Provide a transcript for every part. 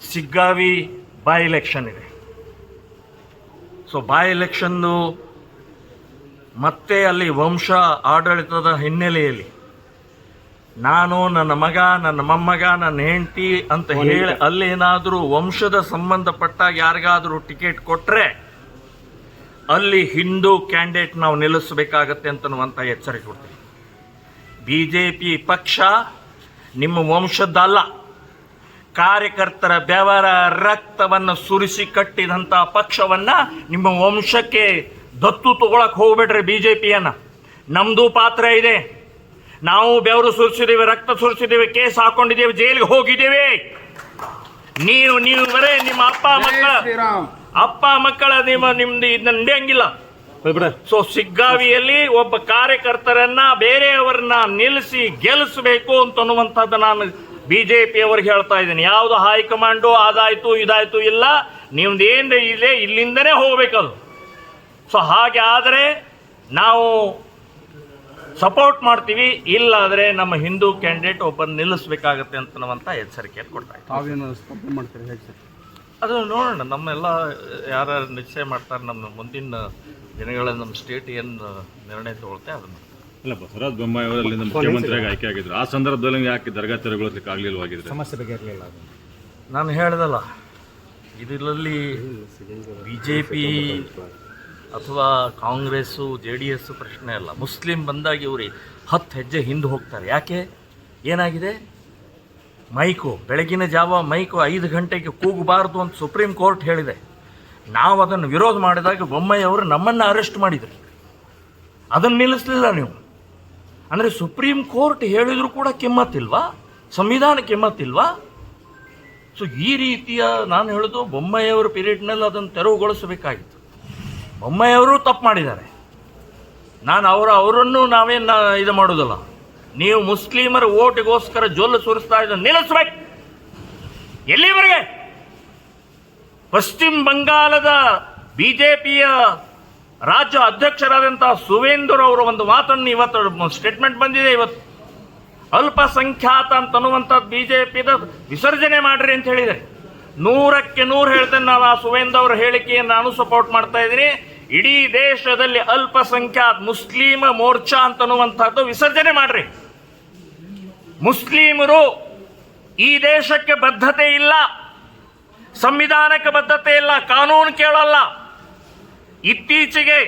Siggavi by election ಇದೆ. So by ಎಲೆಕ್ಷನ್ನು ಮತ್ತೆ ಅಲ್ಲಿ ವಂಶ ಆಡಳಿತದ ಹಿನ್ನೆಲೆಯಲ್ಲಿ ನಾನು ನನ್ನ ಮಗ ನನ್ನ ಮೊಮ್ಮಗ ನನ್ನ ಹೆಂಡತಿ ಅಂತ ಹೇಳಿ ಅಲ್ಲೇನಾದರೂ ವಂಶದ ಸಂಬಂಧಪಟ್ಟ ಯಾರಿಗಾದರೂ ಟಿಕೆಟ್ ಕೊಟ್ಟರೆ ಅಲ್ಲಿ ಹಿಂದೂ ಕ್ಯಾಂಡಿಡೇಟ್ ನಾವು ನಿಲ್ಲಿಸಬೇಕಾಗತ್ತೆ ಅಂತನ್ನುವಂಥ ಎಚ್ಚರಿಕೆ ಕೊಡ್ತೀವಿ ಬಿ ಜೆ ಪಿ ಪಕ್ಷ ನಿಮ್ಮ ವಂಶದ್ದಲ್ಲ. ಕಾರ್ಯಕರ್ತರ ಬೆವರ ರಕ್ತವನ್ನು ಸುರಿಸಿ ಕಟ್ಟಿದಂಥ ಪಕ್ಷವನ್ನ ನಿಮ್ಮ ವಂಶಕ್ಕೆ ದತ್ತು ತಗೊಳಕ್ಕೆ ಹೋಗ್ಬೇಡ್ರಿ ಬಿ ಜೆ ಪಿಯನ್ನು ನಮ್ಮದು ಪಾತ್ರ ಇದೆ. ನಾವು ಬೆವರು ಸುರಿಸಿದ್ದೇವೆ ರಕ್ತ ಸುರಿಸಿದ್ದೇವೆ ಕೇಸ್ ಹಾಕೊಂಡಿದ್ದೇವೆ ಜೈಲಿಗೆ ಹೋಗಿದ್ದೇವೆ ನೀವು ನೀವು ಬರೇ ನಿಮ್ಮ ಅಪ್ಪ ಮಕ್ಕಳ ಅಪ್ಪ ಮಕ್ಕಳ ನಿಮ್ಮ ನಿಮ್ದು ಇದನ್ನ ನಡೆಯಂಗಿಲ್ಲ ಸೊ ಸಿಗ್ಗಾವಿಯಲ್ಲಿ ಒಬ್ಬ ಕಾರ್ಯಕರ್ತರನ್ನ ಬೇರೆಯವರನ್ನ ನಿಲ್ಲಿಸಿ ಗೆಲ್ಲಿಸಬೇಕು ಅಂತನ್ನುವಂಥದ್ದು ನಾನು ಬಿ ಜೆ ಪಿಯವ್ರಿಗೆ ಹೇಳ್ತಾ ಇದ್ದೀನಿ ಯಾವುದು ಹೈಕಮಾಂಡು ಅದಾಯಿತು ಇದಾಯ್ತು ಇಲ್ಲ ನಿಮ್ದು ಏನು ಇದೆ ಇಲ್ಲಿಂದನೇ ಹೋಗ್ಬೇಕದು. ಸೊ ಹಾಗೆ ಆದರೆ ನಾವು ಸಪೋರ್ಟ್ ಮಾಡ್ತೀವಿ ಇಲ್ಲಾದರೆ ನಮ್ಮ ಹಿಂದೂ ಕ್ಯಾಂಡಿಡೇಟ್ ಒಬ್ಬನ ನಿಲ್ಲಿಸ್ಬೇಕಾಗತ್ತೆ ಅಂತನ್ನುವಂಥ ಎಚ್ಚರಿಕೆಯನ್ನು ಕೊಡ್ತಾ ಸರ್. ಅದು ನೋಡೋಣ ನಮ್ಮೆಲ್ಲ ಯಾರು ನಿಶ್ಚಯ ಮಾಡ್ತಾರೆ ನಮ್ಮ ಮುಂದಿನ ದಿನಗಳಲ್ಲಿ ನಮ್ಮ ಸ್ಟೇಟ್ ಏನು ನಿರ್ಣಯ ತಗೊಳ್ತೆ ಅದನ್ನು. ಅಲ್ಲ ಬಸವರಾಜ ಬೊಮ್ಮಾಯಿ ಅವರು ಅಲ್ಲಿಂದ ಮುಖ್ಯಮಂತ್ರಿಯಾಗಿ ಆಯ್ಕೆ ಆಗಿದ್ರು. ಆ ಸಂದರ್ಭದಲ್ಲಿ ಯಾಕೆ ದರ್ಗಾ ತೆರಗೊಳಿಸ್ಲಿಕ್ಕೆ ಆಗ್ಲಿಲ್ವಾಗಿದ್ರೆ ಸಮಸ್ಯೆ ಬಗೆಹರಲಿಲ್ಲ ನಾನು ಹೇಳ್ದಲ್ಲ ಇದರಲ್ಲಿ ಬಿ ಜೆ ಪಿ ಅಥವಾ ಕಾಂಗ್ರೆಸ್ಸು ಜೆ ಡಿ ಎಸ್ ಪ್ರಶ್ನೆ ಅಲ್ಲ. ಮುಸ್ಲಿಂ ಬಂದಾಗ ಇವ್ರಿ ಹತ್ತು ಹೆಜ್ಜೆ ಹಿಂದೆ ಹೋಗ್ತಾರೆ. ಯಾಕೆ? ಏನಾಗಿದೆ? ಮೈಕು ಬೆಳಗಿನ ಜಾವ ಮೈಕು ಐದು ಗಂಟೆಗೆ ಕೂಗಬಾರ್ದು ಅಂತ ಸುಪ್ರೀಂ ಕೋರ್ಟ್ ಹೇಳಿದೆ. ನಾವು ಅದನ್ನು ವಿರೋಧ ಮಾಡಿದಾಗ ಬೊಮ್ಮಾಯಿ ಅವರು ನಮ್ಮನ್ನು ಅರೆಸ್ಟ್ ಮಾಡಿದರು. ಅದನ್ನು ನಿಲ್ಲಿಸಲಿಲ್ಲ ನೀವು. ಅಂದರೆ ಸುಪ್ರೀಂ ಕೋರ್ಟ್ ಹೇಳಿದರೂ ಕೂಡ ಕಿಮ್ಮತ್ತಿಲ್ವಾ? ಸಂವಿಧಾನ ಕಿಮ್ಮತ್ತಿಲ್ವಾ? ಸೊ ಈ ರೀತಿಯ ನಾನು ಹೇಳೋದು ಬೊಮ್ಮಯ್ಯವರ ಪೀರಿಯಡ್ನಲ್ಲಿ ಅದನ್ನು ತೆರವುಗೊಳಿಸಬೇಕಾಗಿತ್ತು. ಬೊಮ್ಮಾಯಿಯವರು ತಪ್ಪು ಮಾಡಿದ್ದಾರೆ. ನಾನು ಅವರ, ಅವರನ್ನು ನಾವೇನು ಇದು ಮಾಡೋದಲ್ಲ. ನೀವು ಮುಸ್ಲಿಮರ ಓಟಿಗೋಸ್ಕರ ಜೊಲ್ಲು ಸುರಿಸ್ತಾ ಇದ್ದ ನಿಲ್ಲಿಸ್ಬೇಕು! ಎಲ್ಲಿವರೆಗೆ? ಪಶ್ಚಿಮ ಬಂಗಾಳದ ಬಿ ಜೆ ಪಿಯ ರಾಜ್ಯ ಅಧ್ಯಕ್ಷರಾದಂತಹ ಸುವೇಂದ್ರ ಅವರ ಒಂದು ಮಾತನ್ನು ಇವತ್ತು ಸ್ಟೇಟ್ಮೆಂಟ್ ಬಂದಿದೆ ಇವತ್ತು. ಅಲ್ಪಸಂಖ್ಯಾತ ಅಂತ ಅನ್ನುವಂಥದ್ದು ಬಿ ಜೆ ಪಿದ ವಿಸರ್ಜನೆ ಮಾಡ್ರಿ ಅಂತ ಹೇಳಿದೆ ನೂರಕ್ಕೆ ನೂರು ಹೇಳ್ತೇನೆ ನಾವು ಆ ಸುವೇಂದ್ರ ಅವರ ಹೇಳಿಕೆಯನ್ನು ನಾನು ಸಪೋರ್ಟ್ ಮಾಡ್ತಾ ಇದ್ದೀನಿ. ಇಡೀ ದೇಶದಲ್ಲಿ ಅಲ್ಪಸಂಖ್ಯಾತ ಮುಸ್ಲಿಮ ಮೋರ್ಚಾ ಅಂತ ಅನ್ನುವಂಥದ್ದು ವಿಸರ್ಜನೆ ಮಾಡ್ರಿ. ಮುಸ್ಲಿಮರು ಈ ದೇಶಕ್ಕೆ ಬದ್ಧತೆ ಇಲ್ಲ. ಸಂವಿಧಾನಕ್ಕೆ ಬದ್ಧತೆ ಇಲ್ಲ, ಕಾನೂನು ಕೇಳಲ್ಲ. ಇತ್ತೀಚೆಗೆ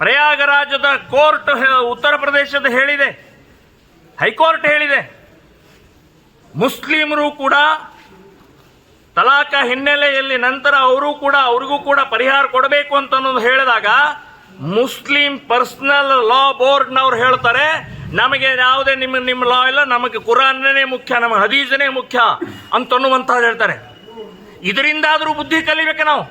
ಪ್ರಯಾಗರಾಜದ ಕೋರ್ಟ್ ಉತ್ತರ ಪ್ರದೇಶದ ಹೇಳಿದೆ. ಹೈಕೋರ್ಟ್ ಹೇಳಿದೆ. ಮುಸ್ಲಿಮರು ಕೂಡ ತಲಾಖ ಹಿನ್ನೆಲೆಯಲ್ಲಿ ನಂತರ ಅವರು ಕೂಡ ಅವ್ರಿಗೂ ಕೂಡ ಪರಿಹಾರ ಕೊಡಬೇಕು ಅಂತ ಹೇಳಿದಾಗ ಮುಸ್ಲಿಂ ಪರ್ಸನಲ್ ಲಾ ಬೋರ್ಡ್ನವ್ರು ಹೇಳ್ತಾರೆ, ನಮಗೆ ಯಾವುದೇ ನಿಮ್ಮ ನಿಮ್ಮ ಲಾ ಇಲ್ಲ, ನಮಗೆ ಕುರಾನ್ನೇ ಮುಖ್ಯ ನಮ್ಮ ಹದೀಜನೇ ಮುಖ್ಯ ಅಂತನ್ನುವಂಥದ್ದು ಹೇಳ್ತಾರೆ. ಇದರಿಂದಾದರೂ ಬುದ್ಧಿ ಕಲಿಬೇಕು ನಾವು.